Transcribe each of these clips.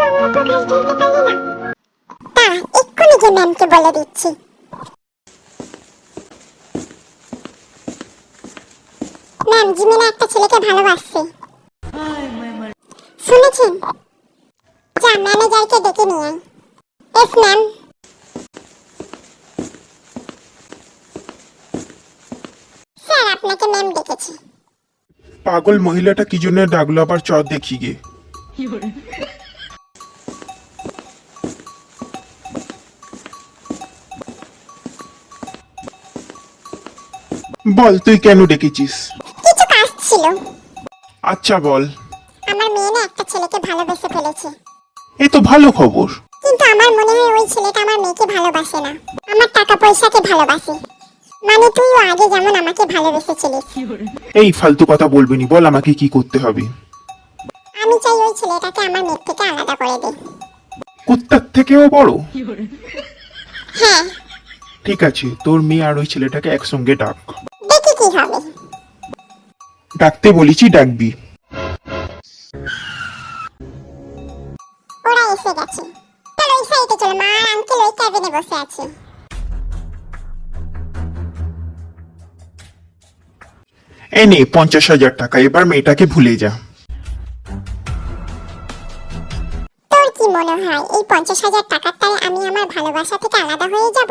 পারি না তা এক্ষুনি গিয়ে ম্যামকে বলে দিচ্ছি। ম্যাম জিমিনা একটা ছেলেকে ভালোবাসছে। শুনেছেন? যা ম্যানেজারকে ডেকে নিয়ে আয়। এস ম্যাম স্যার আপনাকে ম্যাম ডেকেছে। পাগল মহিলাটা কি জন্য ডাকলো আবার চ দেখি গে? বল তুই কেন ডেকেছিস? কিছু কাজ ছিল। আচ্ছা বল। আমার মেয়ে না একটা ছেলেকে ভালোবেসে ফেলেছে। এ তো ভালো খবর। কিন্তু আমার মনে হয় ওই ছেলেটা আমার মেয়েকে ভালোবাসে না। আমার টাকা পয়সাকে ভালোবাসে। মানে তুইও আগে যেমন আমাকে ভালোবেসেছিলিস। এই ফালতু কথা বলবি নি বল আমাকে কি করতে হবে। আমি চাই ওই ছেলেটাকে আমার মেয়ের থেকে আলাদা করে দে। কুত্তার থেকেও বড়? হ্যাঁ। ঠিক আছে তোর মেয়ে আর ওই ছেলেটাকে একসঙ্গে ডাক। কি হবে? ডাকতে বলেছি ডাকবি। ওরা এসে গেছে। চলো ওই সাইডে চলো মা আর আঙ্কেল ওই ক্যাবিনে বসে আছে। এই নে পঞ্চাশ হাজার টাকা এবার মেয়েটাকে ভুলে যা। তোর কি মনে হয় এই পঞ্চাশ হাজার টাকার তালে আমি আমার ভালোবাসা থেকে আলাদা হয়ে যাব?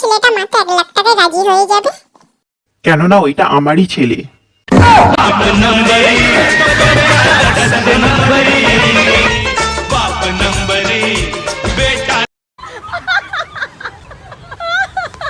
ছেলেটা মাত্র এক লাখ টাকায় রাজি হয়ে যাবে। কেননা ওইটা আমারই ছেলে।